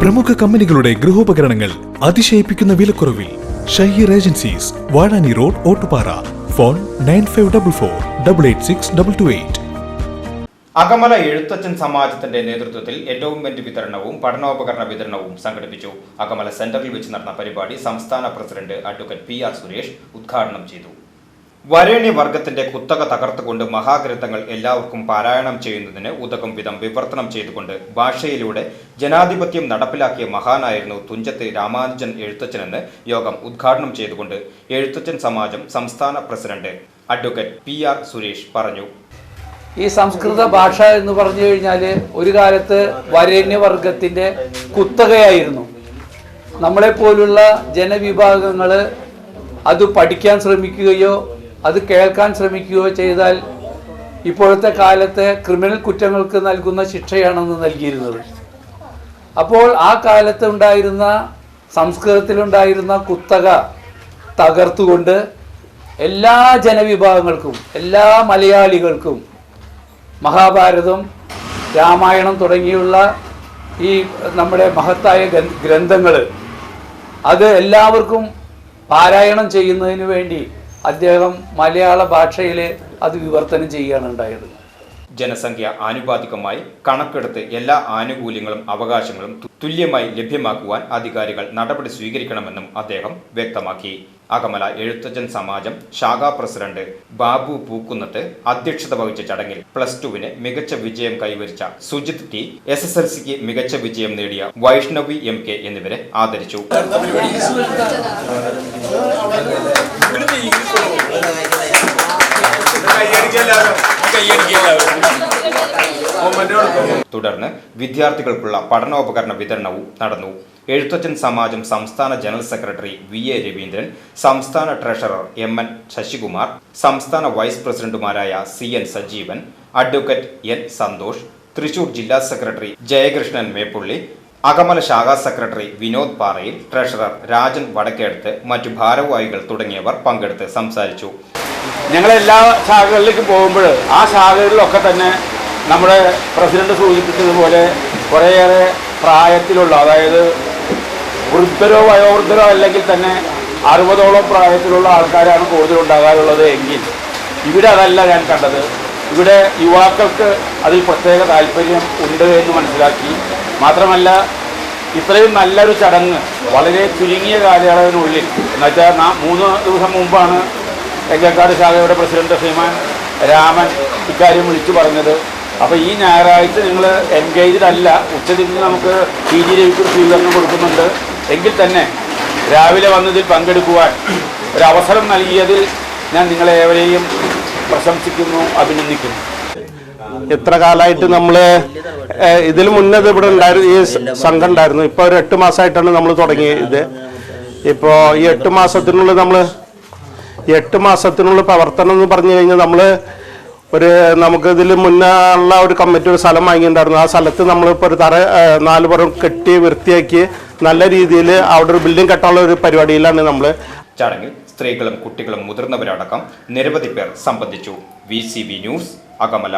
പ്രമുഖ കമ്പനികളുടെ ഗൃഹോപകരണങ്ങൾ അതിശയിപ്പിക്കുന്ന വിലക്കുറവിൽ Shaheer agencies Vazhani road Ottupara. Phone nine five double four double eight six double two eight. Akamala Ezhuthachan സമാജത്തിന്റെ നേതൃത്വത്തിൽ എൻഡോവ്മെന്റ് വിതരണവും പഠനോപകരണ വിതരണവും സംഘടിപ്പിച്ചു. അകമല സെന്ററിൽ വെച്ച് നടന്ന പരിപാടി സംസ്ഥാന president advocate P R Suresh ഉദ്ഘാടനം ചെയ്തു. വരേണ്യ വർഗത്തിന്റെ കുത്തക തകർത്തുകൊണ്ട് മഹാഗ്രന്ഥങ്ങൾ എല്ലാവർക്കും പാരായണം ചെയ്യുന്നതിന് ഉതകം വിധം വിവർത്തനം ചെയ്തുകൊണ്ട് ഭാഷയിലൂടെ ജനാധിപത്യം നടപ്പിലാക്കിയ മഹാനായിരുന്നു തുഞ്ചത്ത് രാമാനുജൻ എഴുത്തച്ഛനെന്ന് യോഗം ഉദ്ഘാടനം ചെയ്തുകൊണ്ട് എഴുത്തച്ഛൻ സമാജം സംസ്ഥാന president advocate P R Suresh പറഞ്ഞു. ഈ സംസ്കൃത ഭാഷ എന്ന് പറഞ്ഞു കഴിഞ്ഞാൽ ഒരു കാലത്ത് വരേണ്യവർഗത്തിന്റെ കുത്തകയായിരുന്നു. നമ്മളെപ്പോലുള്ള ജനവിഭാഗങ്ങൾ അത് പഠിക്കാൻ ശ്രമിക്കുകയോ അത് കേൾക്കാൻ ശ്രമിക്കുകയോ ചെയ്താൽ ഇപ്പോഴത്തെ കാലത്തെ ക്രിമിനൽ കുറ്റങ്ങൾക്ക് നൽകുന്ന ശിക്ഷയാണെന്ന് നൽകിയിരുന്നത്. അപ്പോൾ ആ കാലത്ത് ഉണ്ടായിരുന്ന സംസ്കൃതത്തിലുണ്ടായിരുന്ന കുത്തക തകർത്തുകൊണ്ട് എല്ലാ ജനവിഭാഗങ്ങൾക്കും എല്ലാ മലയാളികൾക്കും മഹാഭാരതം രാമായണം തുടങ്ങിയുള്ള ഈ നമ്മുടെ മഹത്തായ ഗ്രന്ഥങ്ങൾ അത് എല്ലാവർക്കും പാരായണം ചെയ്യുന്നതിന് വേണ്ടി അദ്ദേഹം മലയാള ഭാഷയിൽ അത് വിവർത്തനം ചെയ്യുകയാണ് ഉണ്ടായത്. ജനസംഖ്യ ആനുപാതികമായി കണക്കെടുത്ത് എല്ലാ ആനുകൂല്യങ്ങളും അവകാശങ്ങളും തുല്യമായി ലഭ്യമാക്കുവാൻ അധികാരികൾ നടപടി സ്വീകരിക്കണമെന്നും അദ്ദേഹം വ്യക്തമാക്കി. അകമല എഴുത്തച്ഛൻ സമാജം ശാഖാ പ്രസിഡന്റ് ബാബു പൂക്കുന്നത്ത് അധ്യക്ഷത വഹിച്ച ചടങ്ങിൽ പ്ലസ് ടുവിന് മികച്ച വിജയം കൈവരിച്ച Sujith T S S L സിക്ക് മികച്ച വിജയം നേടിയ വൈഷ്ണവി എം കെ എന്നിവരെ ആദരിച്ചു. തുടർന്ന് വിദ്യാർത്ഥികൾക്കുള്ള പഠനോപകരണ വിതരണവും നടന്നു. എഴുത്തച്ഛൻ സമാജം സംസ്ഥാന general secretary V A Raveendran സംസ്ഥാന ട്രഷറർ എം എൻ ശശികുമാർ സംസ്ഥാന വൈസ് പ്രസിഡന്റുമാരായ C N Sajeevan advocate N Santhosh Thrissur ജില്ലാ സെക്രട്ടറി ജയകൃഷ്ണൻ മേപ്പുള്ളി അകമല ശാഖാ സെക്രട്ടറി വിനോദ് പാറയിൽ ട്രഷറർ രാജൻ വടക്കേടത്ത് മറ്റു ഭാരവാഹികൾ തുടങ്ങിയവർ പങ്കെടുത്ത് സംസാരിച്ചു. ഞങ്ങൾ എല്ലാ ശാഖകളിലേക്കും പോകുമ്പോൾ ആ ശാഖകളിലൊക്കെ തന്നെ നമ്മുടെ പ്രസിഡന്റ് സൂചിപ്പിച്ചതുപോലെ കുറേയേറെ പ്രായത്തിലുള്ള അതായത് വൃദ്ധരോ വയോവൃദ്ധരോ അല്ലെങ്കിൽ തന്നെ അറുപതോളം പ്രായത്തിലുള്ള ആൾക്കാരാണ് കൂടുതലുണ്ടാകാറുള്ളത് എങ്കിൽ ഇവിടെ അതല്ല ഞാൻ കണ്ടത്. ഇവിടെ യുവാക്കൾക്ക് അതിൽ പ്രത്യേക താല്പര്യം ഉണ്ട് എന്ന് മനസ്സിലാക്കി. മാത്രമല്ല ഇത്രയും നല്ലൊരു ചടങ്ങ് വളരെ ചുരുങ്ങിയ കാലയളവിനുള്ളിൽ എന്നുവെച്ചാൽ നാ മൂന്ന് ദിവസം മുമ്പാണ് എങ്കക്കാട് ശാഖയുടെ പ്രസിഡന്റ് ശ്രീമാൻ രാമൻ ഇക്കാര്യം വിളിച്ചു പറഞ്ഞത്. അപ്പോൾ ഈ ഞായറാഴ്ച നിങ്ങൾ എൻഗേജ്ഡ് അല്ല. ഉച്ചതിരിഞ്ഞ് നമുക്ക് പി ജി രവിക്കൊരു സ്വീകരണം കൊടുക്കുന്നുണ്ട്. എങ്കിൽ തന്നെ രാവിലെ വന്നതിൽ പങ്കെടുക്കുവാൻ ഒരു അവസരം നൽകിയതിൽ ഞാൻ നിങ്ങളെ ഏവരെയും പ്രശംസിക്കുന്നു അഭിനന്ദിക്കുന്നു. എത്ര കാലമായിട്ട് നമ്മൾ ഇതിൽ മുന്നേ ഇവിടെ ഉണ്ടായിരുന്നു ഈ സംഘം ഉണ്ടായിരുന്നു. ഇപ്പോൾ ഒരു എട്ട് മാസമായിട്ടാണ് നമ്മൾ തുടങ്ങിയത്. ഇപ്പോ ഈ എട്ട് മാസത്തിനുള്ളിൽ നമ്മൾ എട്ട് മാസത്തിനുള്ള പ്രവർത്തനം എന്ന് പറഞ്ഞു കഴിഞ്ഞാൽ നമ്മൾ ഒരു നമുക്ക് ഇതിൽ മുന്നേ ഉള്ള ഒരു കമ്മിറ്റി ഒരു സ്ഥലം വാങ്ങിയിട്ടുണ്ടായിരുന്നു. ആ സ്ഥലത്ത് നമ്മളിപ്പോൾ ഒരു തറ നാല് പുറം കെട്ടി വൃത്തിയാക്കി നല്ല രീതിയിൽ അവിടെ ഒരു ബിൽഡിംഗ് കെട്ടാനുള്ള ഒരു പരിപാടിയിലാണ് നമ്മൾ ചടങ്ങിൽ സ്ത്രീകളും കുട്ടികളും മുതിർന്നവരടക്കം നിരവധി പേർ സംബന്ധിച്ചു. V news Akamala.